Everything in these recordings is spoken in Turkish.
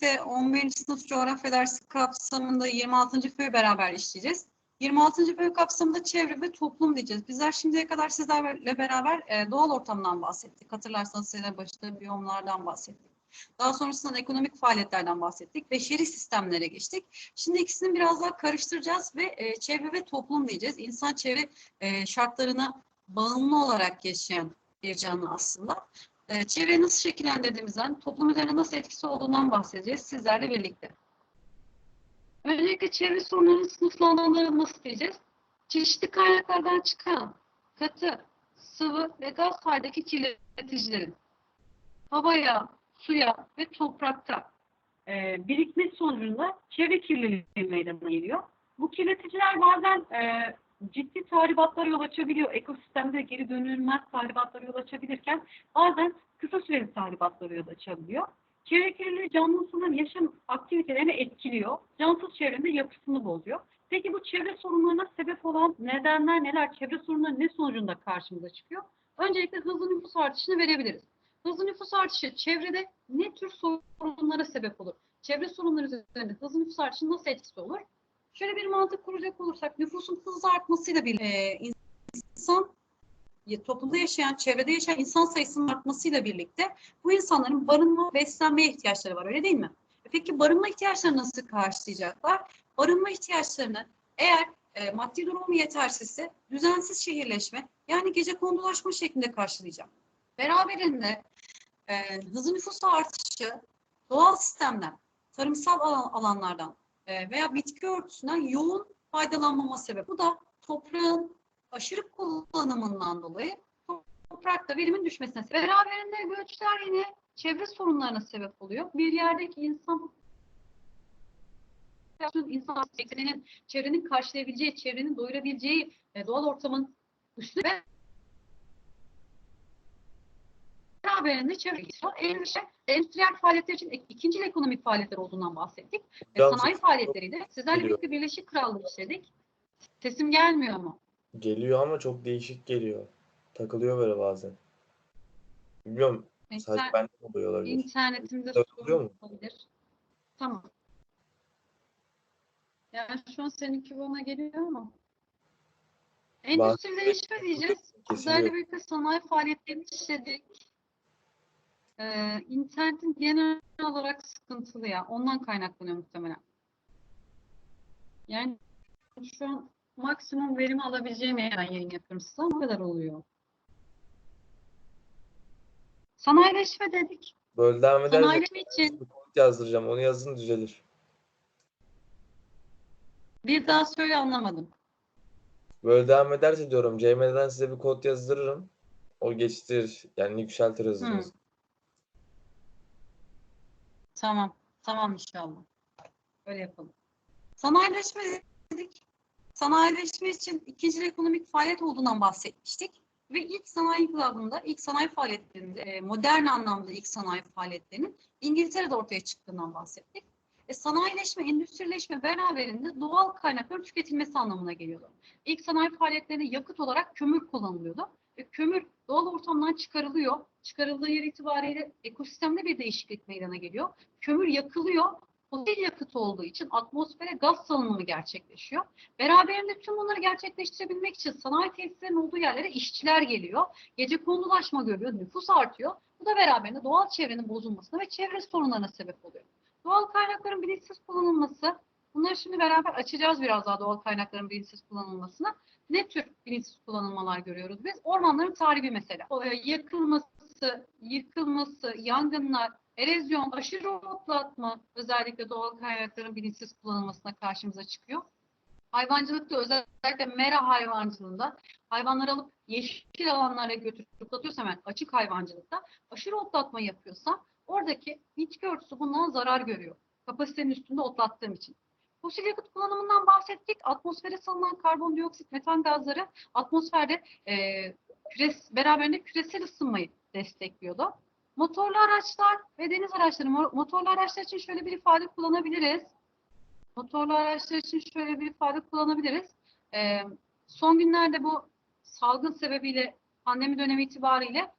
birlikte 11. sınıf coğrafya dersi kapsamında 26. föyü beraber işleyeceğiz. 26. fö kapsamında çevre ve toplum diyeceğiz. Bizler şimdiye kadar sizlerle beraber e, doğal ortamdan bahsettik. Hatırlarsanız sene başında biyomlardan bahsettik. Daha sonrasında ekonomik faaliyetlerden bahsettik. Beşeri sistemlere geçtik. Şimdi ikisini biraz daha karıştıracağız ve e, çevre ve toplum diyeceğiz. İnsan çevre e, şartlarına bağımlı olarak yaşayan bir canlı aslında. E, çevre nasıl şekillendirdiğimizden, toplum üzerine nasıl etkisi olduğundan bahsedeceğiz sizlerle birlikte. Öncelikle çevre sorunlarının sınıflandırılması diyeceğiz. Çeşitli kaynaklardan çıkan katı, sıvı ve gaz haldeki kirleticilerin havaya, suya ve toprakta e, birikmesi sonucunda çevre kirliliği meydana geliyor. Bu kirleticiler bazen e, ciddi tahribatlara yol açabiliyor. Ekosistemde geri dönülmez tahribatlara yol açabilirken bazen kısa süreli tahribatlara yol açabiliyor. Çevre kirliliği canlı unsurların yaşam aktivitelerini etkiliyor. Cansız çevrenin yapısını bozuyor. Peki bu çevre sorunlarına sebep olan nedenler neler? Çevre sorunları ne sonucunda karşımıza çıkıyor? Öncelikle hızlı nüfus artışını verebiliriz. Hızlı nüfus artışı çevrede ne tür sorunlara sebep olur? Çevre sorunları üzerinde hızlı nüfus artışının nasıl etkisi olur? Şöyle bir mantık kuracak olursak nüfusun hızlı artmasıyla bir e, insan toplumda yaşayan, çevrede yaşayan insan sayısının artmasıyla birlikte bu insanların barınma, beslenmeye ihtiyaçları var öyle değil mi? E Peki barınma ihtiyaçlarını nasıl karşılayacaklar? Barınma ihtiyaçlarını eğer e, maddi durumu yetersizse düzensiz şehirleşme yani gece kondulaşma şeklinde karşılayacak. Beraberinde e, hızlı nüfus artışı doğal sistemden, tarımsal alan, alanlardan veya bitki örtüsünden yoğun faydalanmama sebep. Bu da toprağın aşırı kullanımından dolayı toprakta verimin düşmesine sebep. Beraberinde göçler yine çevre sorunlarına sebep oluyor. Bir yerdeki insan insan çevrenin, çevrenin karşılayabileceği, çevrenin doyurabileceği e, doğal ortamın üstü ve beraberinde çevre endüstri, endüstriyel faaliyetler için ikinci ekonomik faaliyetler olduğundan bahsettik. E, sanayi faaliyetleriyle sizlerle birlikte Birleşik Krallığı işledik. Sesim gelmiyor mu? Geliyor ama çok değişik geliyor. Takılıyor böyle bazen. Bilmiyorum. Sadece İnter- bende mi oluyor olabilir. internetimde sorun olabilir. Tamam. Yani şu an seninki bana geliyor ama. Endüstrileşme diyeceğiz. Sizlerle birlikte sanayi faaliyetlerini işledik. Ee, internetin genel olarak sıkıntılı ya. Ondan kaynaklanıyor muhtemelen. Yani şu an maksimum verimi alabileceğim yerden yayın yapıyorum size o kadar oluyor. Sanayileşme dedik. Böyle devam edersek Sanayileşme için yazdıracağım. Onu yazın düzelir. bir daha söyle anlamadım. Böyle devam ederse diyorum CM'den size bir kod yazdırırım. O geçtir yani yükseltir hızınızı. Tamam. Tamam inşallah. Öyle yapalım. Sanayileşme dedik. Sanayileşme için ikinci ekonomik faaliyet olduğundan bahsetmiştik. Ve ilk sanayi inkılabında, ilk sanayi faaliyetlerinde, e, modern anlamda ilk sanayi faaliyetlerinin İngiltere'de ortaya çıktığından bahsettik. E, sanayileşme, endüstrileşme beraberinde doğal kaynakların tüketilmesi anlamına geliyordu. İlk sanayi faaliyetlerinde yakıt olarak kömür kullanılıyordu. Ve kömür doğal ortamdan çıkarılıyor. Çıkarıldığı yer itibariyle ekosistemde bir değişiklik meydana geliyor. Kömür yakılıyor. Fosil yakıt olduğu için atmosfere gaz salınımı gerçekleşiyor. Beraberinde tüm bunları gerçekleştirebilmek için sanayi tesislerinin olduğu yerlere işçiler geliyor. Gece kondulaşma görüyor, nüfus artıyor. Bu da beraberinde doğal çevrenin bozulmasına ve çevre sorunlarına sebep oluyor. Doğal kaynakların bilinçsiz kullanılması, bunları şimdi beraber açacağız biraz daha doğal kaynakların bilinçsiz kullanılmasına. Ne tür bilinçsiz kullanılmalar görüyoruz biz? Ormanların tahribi mesela. O, yakılması, yıkılması, yangınlar, erozyon, aşırı otlatma özellikle doğal kaynakların bilinçsiz kullanılmasına karşımıza çıkıyor. Hayvancılıkta özellikle mera hayvancılığında hayvanları alıp yeşil alanlara götürüp otlatıyorsa hemen açık hayvancılıkta aşırı otlatma yapıyorsa oradaki bitki örtüsü bundan zarar görüyor. Kapasitenin üstünde otlattığım için. Fosil yakıt kullanımından bahsettik. Atmosfere salınan karbondioksit, metan gazları atmosferde e, küres, beraberinde küresel ısınmayı destekliyordu. Motorlu araçlar ve deniz araçları, mo- motorlu araçlar için şöyle bir ifade kullanabiliriz. Motorlu araçlar için şöyle bir ifade kullanabiliriz. Ee, son günlerde bu salgın sebebiyle pandemi dönemi itibariyle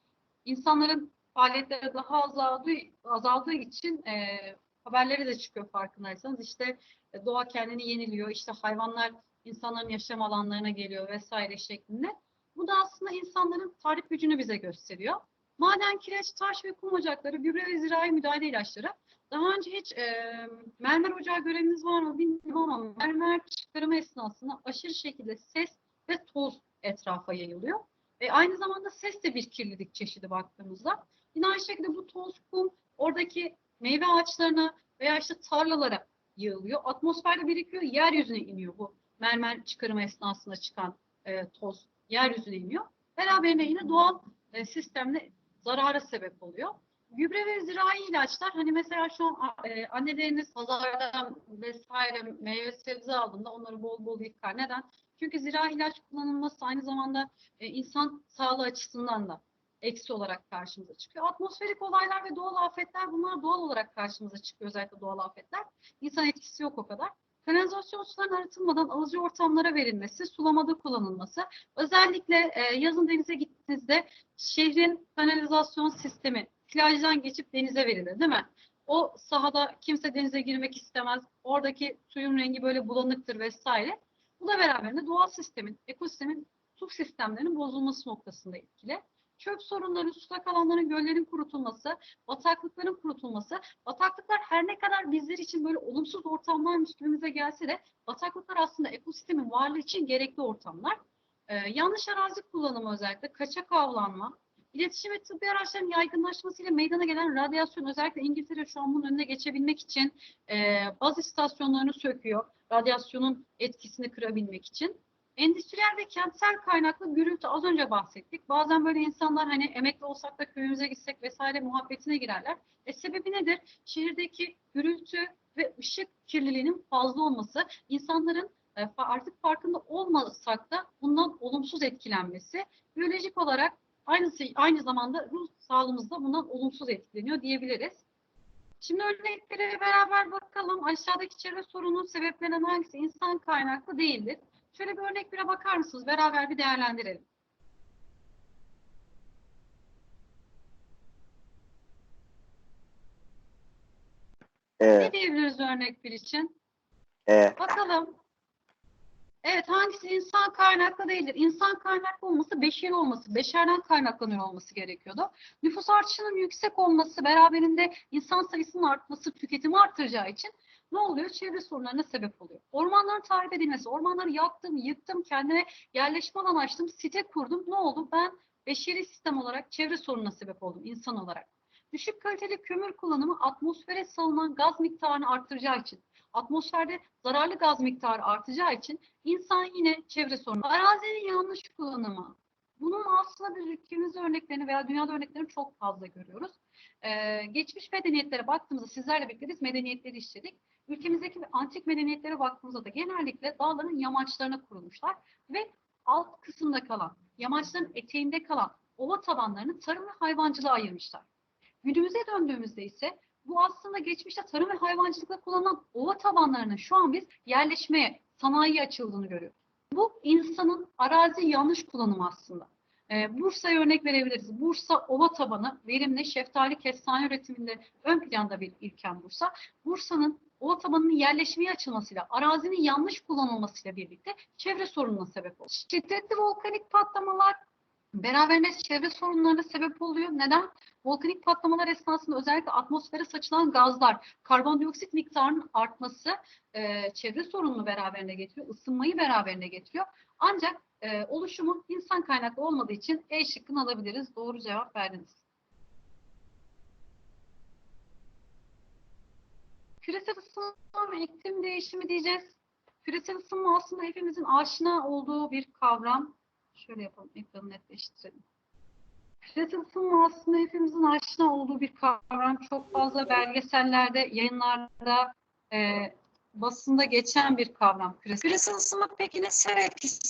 insanların faaliyetleri daha azaldığı, azaldığı için e, haberleri de çıkıyor farkındaysanız. İşte e, doğa kendini yeniliyor, işte hayvanlar insanların yaşam alanlarına geliyor vesaire şeklinde. Bu da aslında insanların tarih gücünü bize gösteriyor. Maden, kireç, taş ve kum ocakları, gübre ve zirai müdahale ilaçları. Daha önce hiç e, mermer ocağı göreviniz var mı bilmiyorum ama mermer çıkarımı esnasında aşırı şekilde ses ve toz etrafa yayılıyor. Ve aynı zamanda ses de bir kirlilik çeşidi baktığımızda. Yine aynı şekilde bu toz, kum oradaki meyve ağaçlarına veya işte tarlalara yığılıyor. Atmosferde birikiyor, yeryüzüne iniyor bu mermer çıkarımı esnasında çıkan e, toz yeryüzüne iniyor. Beraberinde yine doğal e, sistemle zarara sebep oluyor. Gübre ve zirai ilaçlar hani mesela şu an e, anneleriniz pazardan vesaire meyve sebze aldığında onları bol bol yıkar. Neden? Çünkü zirai ilaç kullanılması aynı zamanda e, insan sağlığı açısından da eksi olarak karşımıza çıkıyor. Atmosferik olaylar ve doğal afetler bunlar doğal olarak karşımıza çıkıyor özellikle doğal afetler. İnsan etkisi yok o kadar. Kanalizasyon sularının arıtılmadan alıcı ortamlara verilmesi, sulamada kullanılması. Özellikle e, yazın denize gittiğinizde şehrin kanalizasyon sistemi plajdan geçip denize verilir değil mi? O sahada kimse denize girmek istemez. Oradaki suyun rengi böyle bulanıktır vesaire. Bu da beraberinde doğal sistemin, ekosistemin su sistemlerinin bozulması noktasında etkili. Çöp sorunları, sulak alanların, göllerin kurutulması, bataklıkların kurutulması. Bataklıklar her ne kadar bizler için böyle olumsuz ortamlarmış gibimize gelse de bataklıklar aslında ekosistemin varlığı için gerekli ortamlar. Ee, yanlış arazi kullanımı özellikle, kaçak avlanma, iletişim ve tıbbi araçların yaygınlaşmasıyla meydana gelen radyasyon özellikle İngiltere şu an bunun önüne geçebilmek için e, baz istasyonlarını söküyor. Radyasyonun etkisini kırabilmek için. Endüstriyel ve kentsel kaynaklı gürültü az önce bahsettik. Bazen böyle insanlar hani emekli olsak da köyümüze gitsek vesaire muhabbetine girerler. E sebebi nedir? Şehirdeki gürültü ve ışık kirliliğinin fazla olması, insanların e, artık farkında olmasak da bundan olumsuz etkilenmesi, biyolojik olarak aynı, aynı zamanda ruh sağlığımız da bundan olumsuz etkileniyor diyebiliriz. Şimdi örneklere beraber bakalım. Aşağıdaki çevre sorunun sebeplerinden hangisi insan kaynaklı değildir? Şöyle bir örnek bire bakar mısınız? Beraber bir değerlendirelim. E, Ne diyebiliriz örnek bir için? E, Bakalım. Evet hangisi insan kaynaklı değildir? İnsan kaynaklı olması beşeri olması, beşerden kaynaklanıyor olması gerekiyordu. Nüfus artışının yüksek olması beraberinde insan sayısının artması tüketimi arttıracağı için ne oluyor? Çevre sorunlarına sebep oluyor. Ormanların tahrip edilmesi, ormanları yaktım, yıktım, kendime yerleşme alanı açtım, site kurdum. Ne oldu? Ben beşeri sistem olarak çevre sorununa sebep oldum insan olarak. Düşük kaliteli kömür kullanımı atmosfere salınan gaz miktarını arttıracağı için, atmosferde zararlı gaz miktarı artacağı için insan yine çevre sorunu. Arazinin yanlış kullanımı. Bunun aslında biz ülkemizde örneklerini veya dünyada örneklerini çok fazla görüyoruz. Geçmiş medeniyetlere baktığımızda sizlerle birlikte biz medeniyetleri işledik. Ülkemizdeki antik medeniyetlere baktığımızda da genellikle dağların yamaçlarına kurulmuşlar ve alt kısımda kalan, yamaçların eteğinde kalan ova tabanlarını tarım ve hayvancılığa ayırmışlar. Günümüze döndüğümüzde ise bu aslında geçmişte tarım ve hayvancılıkta kullanılan ova tabanlarının şu an biz yerleşmeye, sanayiye açıldığını görüyoruz. Bu insanın arazi yanlış kullanımı aslında. Ee, Bursa'ya örnek verebiliriz. Bursa ova tabanı verimli şeftali kestane üretiminde ön planda bir ilken Bursa. Bursa'nın ova tabanının yerleşmeye açılmasıyla, arazinin yanlış kullanılmasıyla birlikte çevre sorununa sebep oldu. Şiddetli volkanik patlamalar beraberinde çevre sorunlarına sebep oluyor. Neden? Volkanik patlamalar esnasında özellikle atmosfere saçılan gazlar, karbondioksit miktarının artması e, çevre sorununu beraberinde getiriyor, ısınmayı beraberinde getiriyor. Ancak e, oluşumu insan kaynaklı olmadığı için E şıkkını alabiliriz. Doğru cevap verdiniz. Küresel ısınma ve iklim değişimi diyeceğiz. Küresel ısınma aslında hepimizin aşina olduğu bir kavram. Şöyle yapalım, ekranı netleştirelim. Küresel ısınma aslında hepimizin aşina olduğu bir kavram. Çok fazla belgesellerde, yayınlarda, e, basında geçen bir kavram. Küresel, küresel ısınma peki ne sera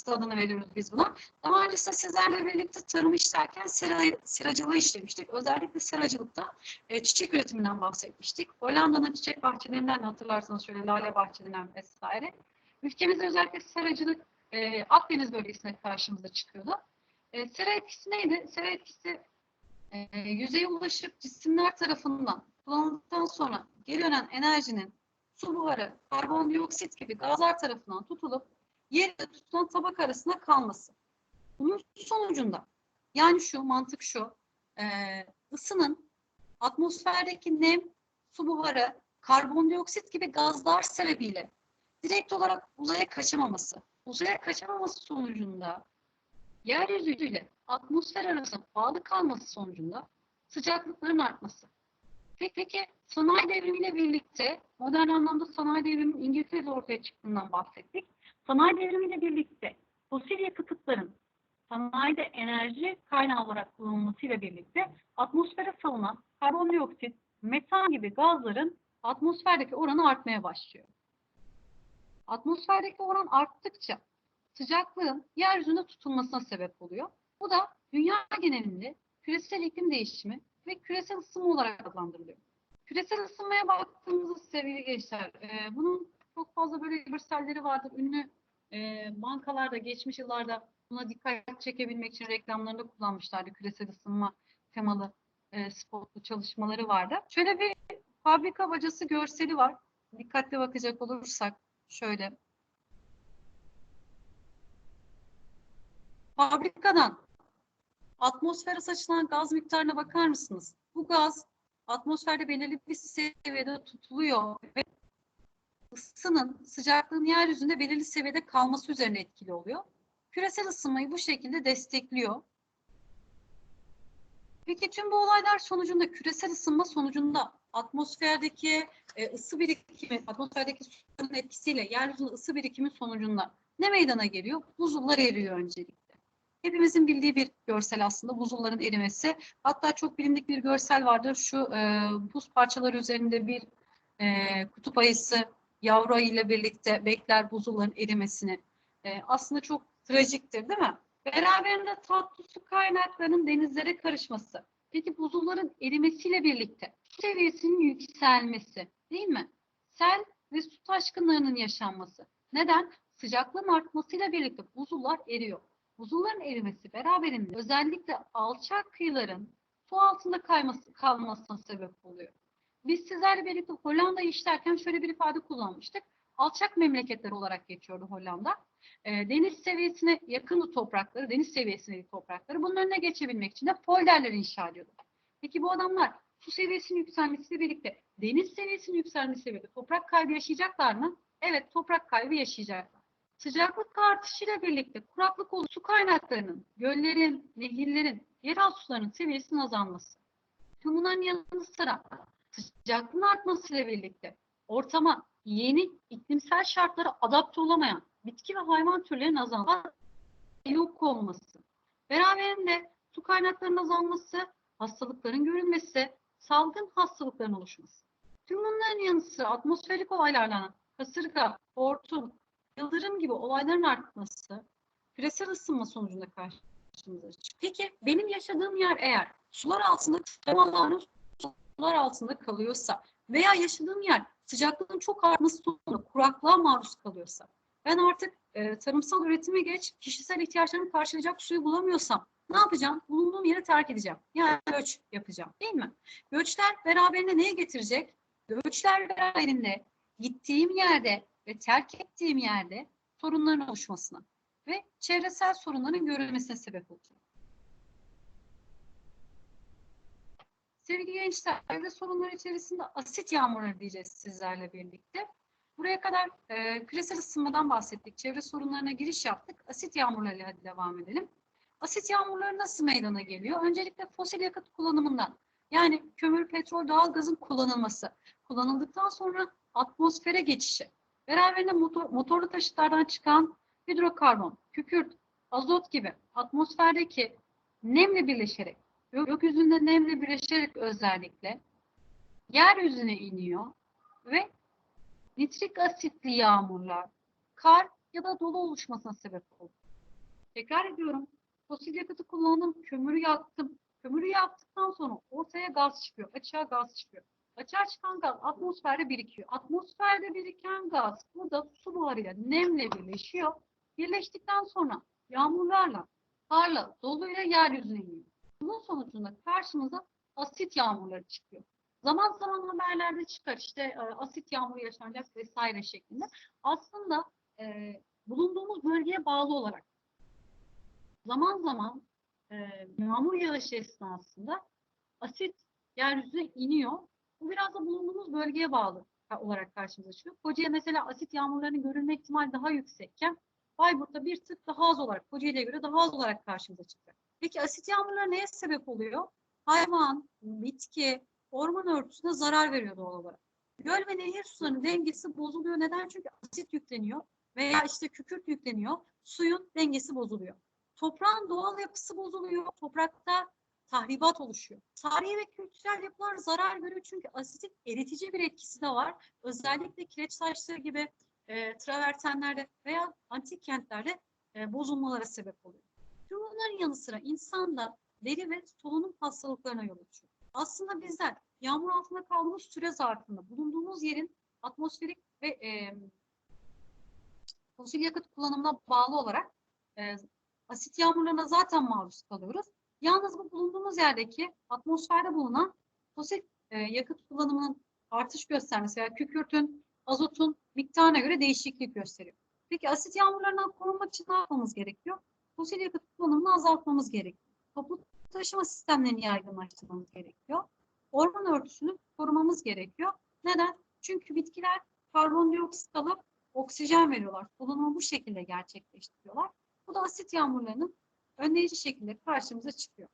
adını veriyoruz biz buna. Daha öncesinde sizlerle birlikte tarım işlerken sera, seracılığı işlemiştik. Özellikle seracılıkta e, çiçek üretiminden bahsetmiştik. Hollanda'nın çiçek bahçelerinden hatırlarsanız şöyle lale bahçelerinden vesaire. Ülkemizde özellikle seracılık e, Akdeniz bölgesinde karşımıza çıkıyordu. E, sera etkisi neydi? Sera etkisi e, yüzeye ulaşıp cisimler tarafından kullanıldıktan sonra geri dönen enerjinin su buharı, karbondioksit gibi gazlar tarafından tutulup yerde tutulan tabak arasında kalması. Bunun sonucunda yani şu mantık şu e, ısının atmosferdeki nem, su buharı, karbondioksit gibi gazlar sebebiyle direkt olarak uzaya kaçamaması. Uzaya kaçamaması sonucunda yeryüzüyle atmosfer arasında bağlı kalması sonucunda sıcaklıkların artması. Peki, sanayi devrimiyle birlikte modern anlamda sanayi devriminin İngiltere'de ortaya çıktığından bahsettik. Sanayi devrimiyle birlikte fosil yakıtların sanayide enerji kaynağı olarak kullanılmasıyla birlikte atmosfere salınan karbondioksit, metan gibi gazların atmosferdeki oranı artmaya başlıyor. Atmosferdeki oran arttıkça sıcaklığın yeryüzünde tutulmasına sebep oluyor. Bu da dünya genelinde küresel iklim değişimi ve küresel ısınma olarak adlandırılıyor. Küresel ısınmaya baktığımızda sevgili gençler, e, bunun çok fazla böyle görselleri vardır. Ünlü e, bankalarda geçmiş yıllarda buna dikkat çekebilmek için reklamlarında kullanmışlardı. Küresel ısınma temalı e, spotlu çalışmaları vardı. Şöyle bir fabrika bacası görseli var. Dikkatli bakacak olursak şöyle. Fabrikadan atmosfere saçılan gaz miktarına bakar mısınız? Bu gaz atmosferde belirli bir seviyede tutuluyor ve ısının sıcaklığın yeryüzünde belirli seviyede kalması üzerine etkili oluyor. Küresel ısınmayı bu şekilde destekliyor. Peki tüm bu olaylar sonucunda küresel ısınma sonucunda atmosferdeki e, ısı birikimi, atmosferdeki suyun etkisiyle yeryüzünde ısı birikimi sonucunda ne meydana geliyor? Buzullar eriyor öncelikle. Hepimizin bildiği bir görsel aslında buzulların erimesi. Hatta çok bilindik bir görsel vardır. Şu e, buz parçaları üzerinde bir e, kutup ayısı yavru ayı ile birlikte bekler buzulların erimesini. E, aslında çok trajiktir değil mi? Beraberinde tatlı su kaynaklarının denizlere karışması. Peki buzulların erimesiyle birlikte su seviyesinin yükselmesi değil mi? Sel ve su taşkınlarının yaşanması. Neden? Sıcaklığın artmasıyla birlikte buzullar eriyor. Buzulların erimesi beraberinde özellikle alçak kıyıların su altında kayması, kalmasına sebep oluyor. Biz sizlerle birlikte Hollanda'yı işlerken şöyle bir ifade kullanmıştık. Alçak memleketler olarak geçiyordu Hollanda. E, deniz seviyesine yakın toprakları, deniz seviyesindeki toprakları bunun önüne geçebilmek için de polderler inşa ediyordu. Peki bu adamlar su seviyesinin yükselmesiyle birlikte deniz seviyesinin yükselmesiyle birlikte toprak kaybı yaşayacaklar mı? Evet toprak kaybı yaşayacaklar. Sıcaklık artışıyla birlikte kuraklık olup su kaynaklarının, göllerin, nehirlerin, yeraltı sularının seviyesinin azalması. Tüm bunların yanı sıra sıcaklığın artmasıyla birlikte ortama yeni iklimsel şartlara adapte olamayan bitki ve hayvan türlerinin azalması, yok olması. Beraberinde su kaynaklarının azalması, hastalıkların görülmesi, salgın hastalıkların oluşması. Tüm bunların yanı sıra atmosferik olaylardan kasırga, hortum, yıldırım gibi olayların artması küresel ısınma sonucunda karşımıza çıkıyor. Peki benim yaşadığım yer eğer sular altında temaların sular altında kalıyorsa veya yaşadığım yer sıcaklığın çok artması sonucunda kuraklığa maruz kalıyorsa ben artık e, tarımsal üretime geç kişisel ihtiyaçlarımı karşılayacak suyu bulamıyorsam ne yapacağım? Bulunduğum yeri terk edeceğim. Yani göç yapacağım değil mi? Göçler beraberinde neye getirecek? Göçler beraberinde gittiğim yerde ve terk ettiğim yerde sorunların oluşmasına ve çevresel sorunların görülmesine sebep olacak. Sevgili gençler, çevre sorunları içerisinde asit yağmurları diyeceğiz sizlerle birlikte. Buraya kadar e, küresel ısınmadan bahsettik, çevre sorunlarına giriş yaptık. Asit yağmurlarıyla hadi devam edelim. Asit yağmurları nasıl meydana geliyor? Öncelikle fosil yakıt kullanımından, yani kömür, petrol, doğalgazın kullanılması, kullanıldıktan sonra atmosfere geçişi, beraberinde motor, motorlu taşıtlardan çıkan hidrokarbon, kükürt, azot gibi atmosferdeki nemle birleşerek, gökyüzünde nemle birleşerek özellikle yeryüzüne iniyor ve nitrik asitli yağmurlar, kar ya da dolu oluşmasına sebep oluyor. Tekrar ediyorum. Fosil yakıtı kullandım, kömürü yaktım. Kömürü yaktıktan sonra ortaya gaz çıkıyor, açığa gaz çıkıyor. Açığa çıkan gaz atmosferde birikiyor. Atmosferde biriken gaz burada su buharıyla nemle birleşiyor. Birleştikten sonra yağmurlarla, karla, doluyla yeryüzüne iniyor. Bunun sonucunda karşımıza asit yağmurları çıkıyor. Zaman zaman haberlerde çıkar işte e, asit yağmuru yaşanacak vesaire şeklinde. Aslında e, bulunduğumuz bölgeye bağlı olarak zaman zaman e, yağmur yağışı esnasında asit yeryüzüne iniyor. Bu biraz da bulunduğumuz bölgeye bağlı olarak karşımıza çıkıyor. Kocaeli mesela asit yağmurlarının görülme ihtimali daha yüksekken Bayburt'ta bir tık daha az olarak, Kocaeli'ye göre daha az olarak karşımıza çıkıyor. Peki asit yağmurları neye sebep oluyor? Hayvan, bitki, orman örtüsüne zarar veriyor doğal olarak. Göl ve nehir sularının dengesi bozuluyor. Neden? Çünkü asit yükleniyor veya işte kükürt yükleniyor. Suyun dengesi bozuluyor. Toprağın doğal yapısı bozuluyor. Toprakta tahribat oluşuyor. Tarihi ve kültürel yapılar zarar görüyor çünkü asitin eritici bir etkisi de var. Özellikle kireç taşları gibi e, travertenlerde veya antik kentlerde e, bozulmalara sebep oluyor. Tüm bunların yanı sıra insanda deri ve solunum hastalıklarına yol açıyor. Aslında bizler yağmur altında kaldığımız süre zarfında bulunduğumuz yerin atmosferik ve e, fosil yakıt kullanımına bağlı olarak e, asit yağmurlarına zaten maruz kalıyoruz. Yalnız bu bulunduğumuz yerdeki atmosferde bulunan fosil e, yakıt kullanımının artış göstermesi veya kükürtün, azotun miktarına göre değişiklik gösteriyor. Peki asit yağmurlarından korunmak için ne yapmamız gerekiyor? Fosil yakıt kullanımını azaltmamız gerekiyor. Toplu taşıma sistemlerini yaygınlaştırmamız gerekiyor. Orman örtüsünü korumamız gerekiyor. Neden? Çünkü bitkiler karbondioksit alıp oksijen veriyorlar. Solunumu bu şekilde gerçekleştiriyorlar. Bu da asit yağmurlarının önleyici şekilde karşımıza çıkıyor.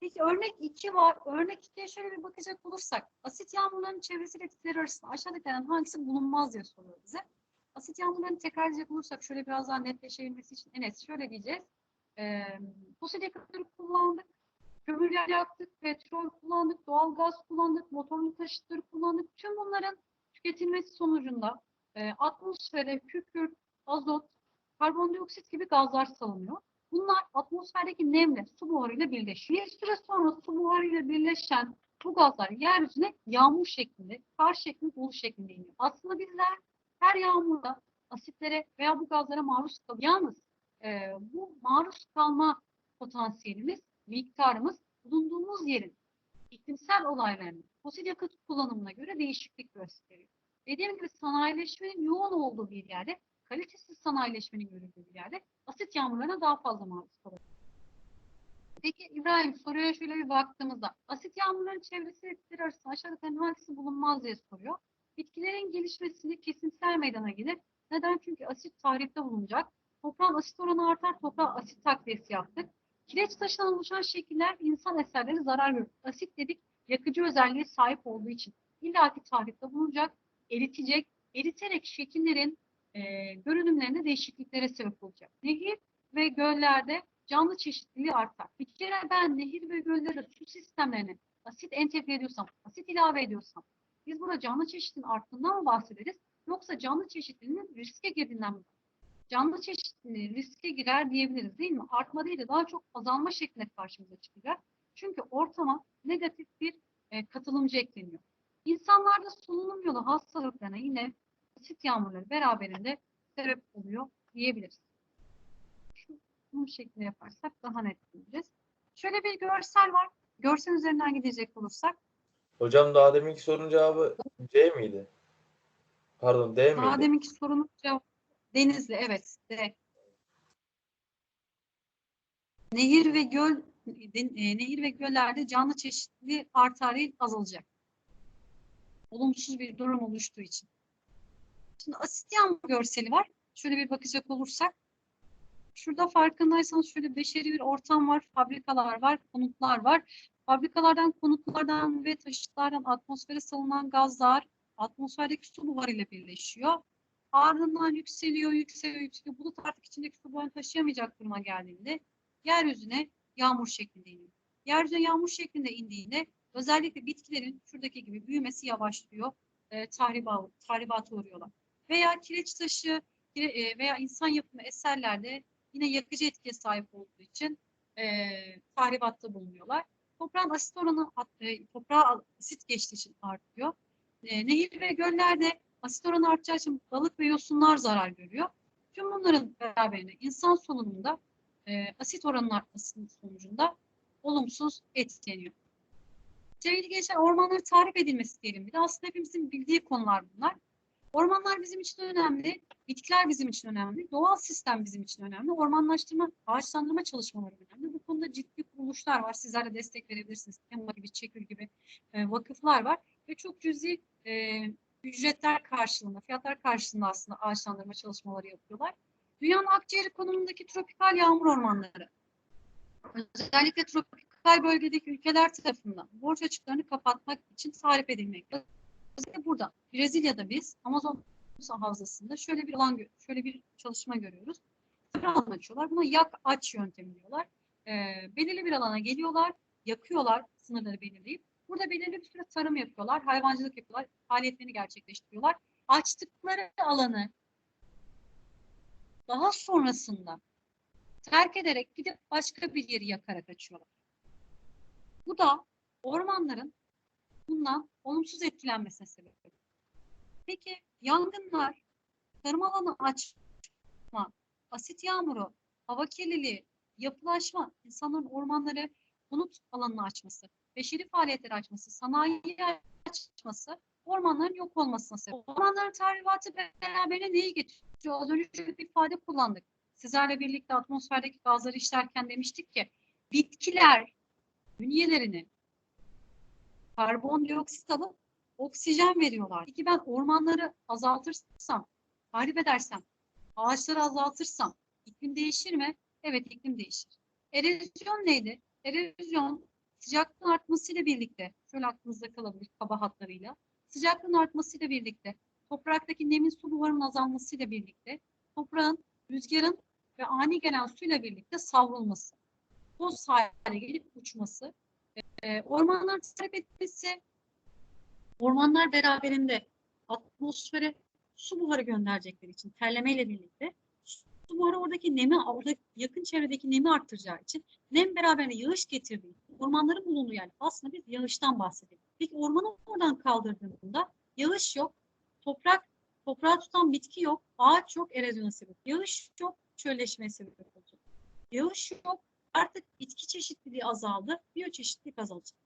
Peki örnek 2 var. Örnek 2'ye şöyle bir bakacak olursak asit yağmurlarının çevresiyle etkileri arasında aşağıdakilerden hangisi bulunmaz diye soruyor bize. Asit yağmurlarını tekrar edecek olursak şöyle biraz daha netleşebilmesi için Enes şöyle diyeceğiz. Ee, fosil yakıtları kullandık, kömür yaktık, petrol kullandık, doğal gaz kullandık, motorlu taşıtları kullandık. Tüm bunların tüketilmesi sonucunda e, atmosfere kükürt, azot, karbondioksit gibi gazlar salınıyor. Bunlar atmosferdeki nemle su buharıyla birleşiyor. Bir süre sonra su buharıyla birleşen bu gazlar yeryüzüne yağmur şeklinde, kar şeklinde, dolu şeklinde iniyor. Aslında bizler her yağmurda asitlere veya bu gazlara maruz kalıyoruz. Yalnız e, bu maruz kalma potansiyelimiz, miktarımız bulunduğumuz yerin iklimsel olaylarının fosil yakıt kullanımına göre değişiklik gösteriyor. Dediğim gibi sanayileşmenin yoğun olduğu bir yerde, kalitesiz sanayileşmenin görüldüğü bir yerde asit yağmurlarına daha fazla maruz kalıyor. Peki İbrahim soruya şöyle bir baktığımızda asit yağmurların çevresi etkileri arasında aşağıdakilerin hangisi bulunmaz diye soruyor. Bitkilerin gelişmesinde kesintiler meydana gelir. Neden? Çünkü asit tahripte bulunacak. Toprağın asit oranı artar, toprağa asit takviyesi yaptık. Kireç taşından oluşan şekiller insan eserleri zarar görür. Asit dedik yakıcı özelliğe sahip olduğu için illaki tahripte bulunacak, eritecek, eriterek şekillerin e, görünümlerinde değişikliklere sebep olacak. Nehir ve göllerde canlı çeşitliliği artar. Bir kere ben nehir ve göllere su sistemlerine asit entegre ediyorsam, asit ilave ediyorsam biz burada canlı çeşitliliğin arttığından mı bahsederiz? Yoksa canlı çeşitliliğinin riske girdiğinden mi? Canlı çeşitliliği riske girer diyebiliriz değil mi? Artma değil de daha çok azalma şeklinde karşımıza çıkacak. Çünkü ortama negatif bir e, katılımcı ekleniyor. İnsanlarda solunum yolu hastalıklarına yine asit yağmurları beraberinde sebep oluyor diyebiliriz. Şu bu şekilde yaparsak daha net biliriz. Şöyle bir görsel var. Görsel üzerinden gidecek olursak Hocam daha deminki sorunun cevabı C miydi? Pardon D miydi? daha deminki sorunun cevabı Denizli evet. D. Nehir ve göl e, nehir ve göllerde canlı çeşitliliği artar değil azalacak. Olumsuz bir durum oluştuğu için. Şimdi asit yağmur görseli var. Şöyle bir bakacak olursak. Şurada farkındaysanız şöyle beşeri bir ortam var. Fabrikalar var, konutlar var. Fabrikalardan, konutlardan ve taşıtlardan atmosfere salınan gazlar atmosferdeki su buharıyla birleşiyor. Ardından yükseliyor, yükseliyor, yükseliyor. Bulut artık içindeki su buharını taşıyamayacak duruma geldiğinde yeryüzüne yağmur şeklinde iniyor. Yeryüzüne yağmur şeklinde indiğinde özellikle bitkilerin şuradaki gibi büyümesi yavaşlıyor. E, tahriba, tahribata uğruyorlar. Veya kireç taşı e, veya insan yapımı eserlerde yine yakıcı etkiye sahip olduğu için e, tahribatta bulunuyorlar. Toprağın asit oranı e, toprağa asit geçtiği için artıyor. E, nehir ve göllerde asit oranı artacağı için balık ve yosunlar zarar görüyor. Tüm bunların beraberinde insan solunumunda e, asit oranının artmasının sonucunda olumsuz etkileniyor. Sevgili gençler ormanların tarif edilmesi diyelim bir de aslında hepimizin bildiği konular bunlar. Ormanlar bizim için önemli, bitkiler bizim için önemli, doğal sistem bizim için önemli, ormanlaştırma, ağaçlandırma çalışmaları önemli. Bu konuda ciddi kuruluşlar var. Sizler de destek verebilirsiniz. Tema gibi, Çekül gibi e, vakıflar var ve çok cüzi e, ücretler karşılığında, fiyatlar karşılığında aslında ağaçlandırma çalışmaları yapıyorlar. Dünyanın akciğeri konumundaki tropikal yağmur ormanları, özellikle tropikal bölgedeki ülkeler tarafından borç açıklarını kapatmak için tarif edilmekte. Özellikle burada Brezilya'da biz Amazon havzasında şöyle bir alan, şöyle bir çalışma görüyoruz. Bir alan açıyorlar. Buna yak aç yöntemi diyorlar. Ee, belirli bir alana geliyorlar, yakıyorlar sınırları belirleyip. Burada belirli bir süre tarım yapıyorlar, hayvancılık yapıyorlar, faaliyetlerini gerçekleştiriyorlar. Açtıkları alanı daha sonrasında terk ederek gidip başka bir yeri yakarak açıyorlar. Bu da ormanların bundan olumsuz etkilenmesine sebep oluyor. Peki yangınlar, tarım alanı açma, asit yağmuru, hava kirliliği, yapılaşma, insanların ormanları konut alanını açması, beşeri faaliyetleri açması, sanayi açması, ormanların yok olmasına sebep. Ormanların tahribatı beraberine neyi getiriyor? Az önce bir ifade kullandık. Sizlerle birlikte atmosferdeki gazları işlerken demiştik ki bitkiler bünyelerini karbondioksit alıp oksijen veriyorlar. Peki ben ormanları azaltırsam, tahrip edersem, ağaçları azaltırsam iklim değişir mi? Evet iklim değişir. Erozyon neydi? Erozyon sıcaklığın artmasıyla birlikte, şöyle aklınızda kalabilir kaba hatlarıyla, sıcaklığın artmasıyla birlikte, topraktaki nemin su buharının azalmasıyla birlikte, toprağın, rüzgarın ve ani gelen suyla birlikte savrulması, toz hale gelip uçması, e, ormanların talep etmesi, ormanlar beraberinde atmosfere su buharı gönderecekleri için terlemeyle birlikte su buharı oradaki nemi, orada yakın çevredeki nemi arttıracağı için nem beraberinde yağış getirdiği ormanların bulunduğu yer aslında biz yağıştan bahsedelim. Peki ormanı oradan kaldırdığında yağış yok, toprak, toprağı tutan bitki yok, ağaç yok, erozyona sebep. Yağış yok, çölleşmeye sebep olacak. Yağış yok, artık bitki çeşitliliği azaldı, biyoçeşitlilik azalacak.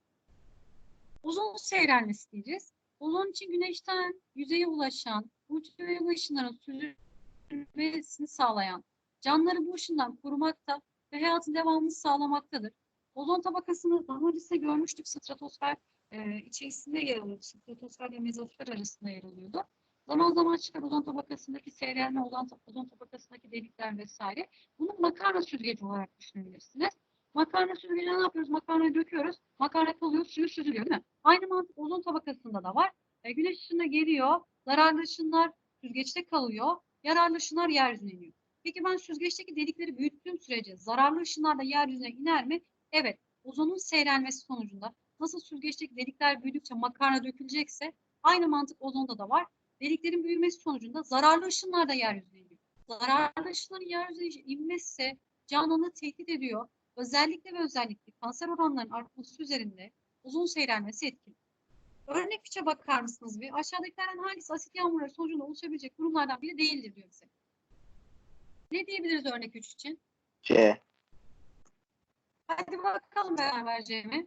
Ozon seyrelmesi diyeceğiz. Ozon için güneşten yüzeye ulaşan, ultraviyole ışınların süzülmesini sağlayan, canlıları bu ışından korumakta ve hayatın devamını sağlamaktadır. Ozon tabakasını daha önce görmüştük. Stratosfer e, içerisinde yer alıyordu. Stratosfer ve mezosfer arasında yer alıyordu. Zaman zaman çıkar ozon tabakasındaki seyrelme, ozon, ozon tabakasındaki delikler vesaire. Bunu makarna süzgeci olarak düşünebilirsiniz. Makarna süzgeci ne yapıyoruz? Makarnayı döküyoruz. Makarna kalıyor, suyu süzülüyor değil mi? Aynı mantık ozon tabakasında da var. E, güneş ışığına geliyor, zararlı ışınlar süzgeçte kalıyor, yararlı ışınlar yeryüzüne iniyor. Peki ben süzgeçteki delikleri büyüttüğüm sürece zararlı ışınlar da yeryüzüne iner mi? Evet. Ozonun seyrelmesi sonucunda nasıl süzgeçteki delikler büyüdükçe makarna dökülecekse aynı mantık ozonda da var. Deliklerin büyümesi sonucunda zararlı ışınlar da yeryüzüne iniyor. Zararlı ışınların yeryüzüne inmesi canlılığı tehdit ediyor. Özellikle ve özellikle kanser oranlarının artması üzerinde ozon seyrelmesi etkili. Örnek 3'e bakar mısınız bir? Aşağıdakilerden hangisi asit yağmurları sonucunda oluşabilecek durumlardan biri değildir diyor bize. Ne diyebiliriz örnek 3 için? C, Hadi bakalım beraber Cem'e.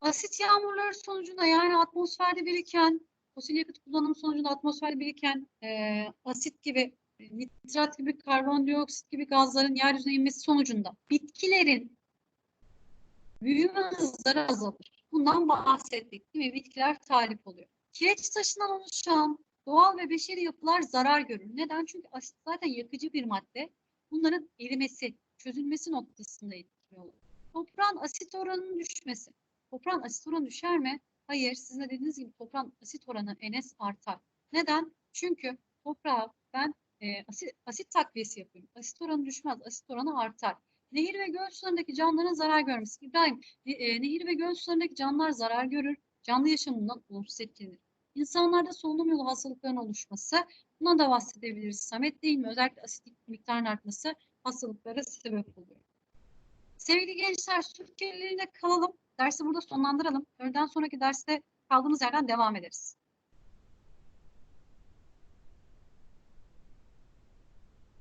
Asit yağmurları sonucunda yani atmosferde biriken, fosil yakıt kullanımı sonucunda atmosferde biriken e, asit gibi, e, nitrat gibi, karbondioksit gibi gazların yeryüzüne inmesi sonucunda bitkilerin büyüme hızları azalır. Bundan bahsettik değil mi? Bitkiler talip oluyor. Kireç taşından oluşan doğal ve beşeri yapılar zarar görür. Neden? Çünkü asit zaten yakıcı bir madde. Bunların erimesi, çözülmesi noktasında etkili olur. Toprağın asit oranının düşmesi. Toprağın asit oranı düşer mi? Hayır. Sizin de dediğiniz gibi toprağın asit oranı NS artar. Neden? Çünkü toprağa ben e, asit, asit takviyesi yapıyorum. Asit oranı düşmez. Asit oranı artar. Nehir ve göl sularındaki canlıların zarar görmesi. İbrahim, e, nehir ve göl sularındaki canlılar zarar görür. Canlı yaşamından olumsuz etkilenir. İnsanlarda solunum yolu hastalıklarının oluşması. Bundan da bahsedebiliriz. Samet değil mi? Özellikle asitik miktarın artması hastalıklara sebep oluyor. Sevgili gençler, kirliliğine kalalım. Dersi burada sonlandıralım. Öğleden sonraki derste kaldığımız yerden devam ederiz.